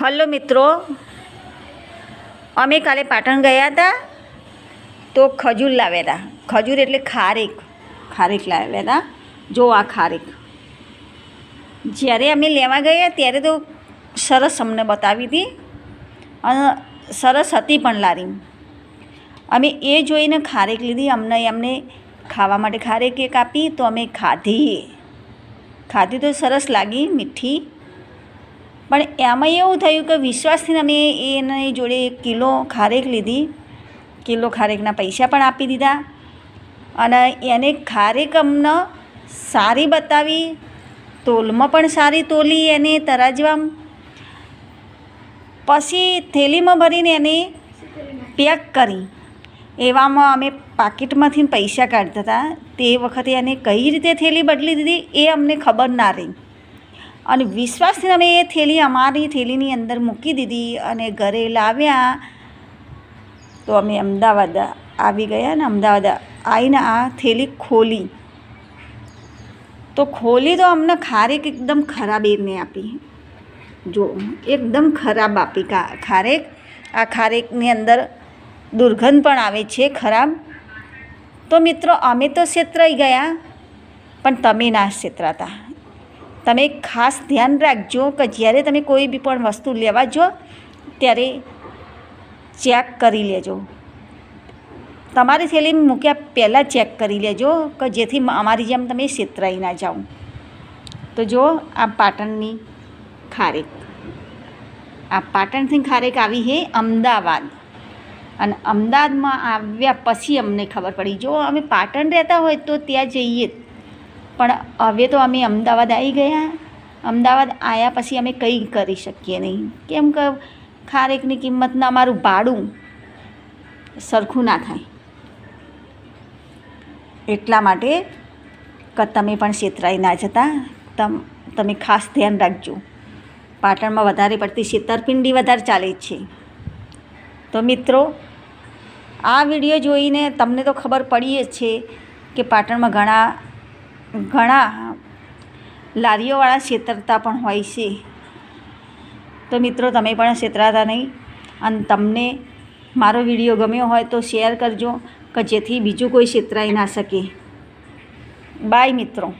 Hello મિત્રો. અમે કાલે પાટણ ગયા હતા તો ખજૂર લાવ્યા હતા. ખજૂર એટલે ખારેક. ખારેક લાવ્યા હતા. જો આ ખારેક. જ્યારે અમે લેવા ગયા ત્યારે તો સરસ અમને બતાવી હતી. અને સરસ હતી પણ લારી. અમે એ જોઈને ખારેક લીધી. અમને એમને ખાવા માટે ખારેક એક આપી તો અમે ખાધી. ખાધી તો સરસ લાગી, મીઠી. પણ એમાં એવું થયું કે વિશ્વાસથી અમે એની જોડે એક કિલો ખારેક લીધી. કિલો ખારેકના પૈસા પણ આપી દીધા. અને એને ખારેક અમને સારી બતાવી. તોલમાં પણ સારી તોલી એને તરાજવામાં. પછી થેલીમાં ભરીને એને પેક કરી. એવામાં અમે પાકીટમાંથી પૈસા કાઢતા હતા. તે વખતે એને કઈ રીતે થેલી બદલી દીધી એ અમને ખબર ના રહી. અને વિશ્વાસથી અમે એ થેલી, અમારી થેલીની અંદર મૂકી દીધી અને ઘરે લાવ્યા તો અમે અમદાવાદ આવી ગયા ને અમદાવાદ આવીને આ થેલી ખોલી. તો ખોલી તો અમને ખારેક એકદમ ખરાબ એમને આપી. જો, એકદમ ખરાબ આપી ખારેક. આ ખારેકની અંદર દુર્ગંધ પણ આવે છે ખરાબ. તો મિત્રો, અમે તો છેતરાઈ ગયા, પણ તમે ના છેતરાતા તમે ખાસ ધ્યાન રાખજો કે જ્યારે તમે કોઈ બી પણ વસ્તુ લેવા જો, ત્યારે ચેક કરી લેજો. તમારી થેલી મૂક્યા પહેલાં ચેક કરી લેજો કે જેથી અમારી જેમ તમે છેતરાઈ ના જાઓ. તો જો, આ પાટણની ખારેક. આ પાટણથી ખારેક આવી છે અમદાવાદ. અને અમદાવાદમાં આવ્યા પછી અમને ખબર પડી. જો અમે પાટણ રહેતા હોય તો ત્યાં જઈએ. પણ હવે તો અમે અમદાવાદ આવી ગયા. અમદાવાદ આવ્યા પછી અમે કંઈ કરી શકીએ નહીં. કેમ કે ખારેકની કિંમતના અમારું ભાડું સરખું ના થાય. એટલા માટે કે તમે પણ છેતરાઈ ના જતા. તમ, તમે ખાસ ધ્યાન રાખજો. પાટણમાં વધારે પડતી છેતરપિંડી વધારે ચાલે જ છે. તો મિત્રો, આ વીડિયો જોઈને તમને તો ખબર પડી જ છે કે પાટણમાં ઘણા ઘણા લારીઓવાળા છેતરતા પણ હોય છે. તો મિત્રો, તમે પણ છેતરાતા નહીં. અને તમને મારો વીડિયો ગમ્યો હોય તો શેર કરજો, કે જેથી બીજું કોઈ છેતરાઈ ના શકે. બાય મિત્રો.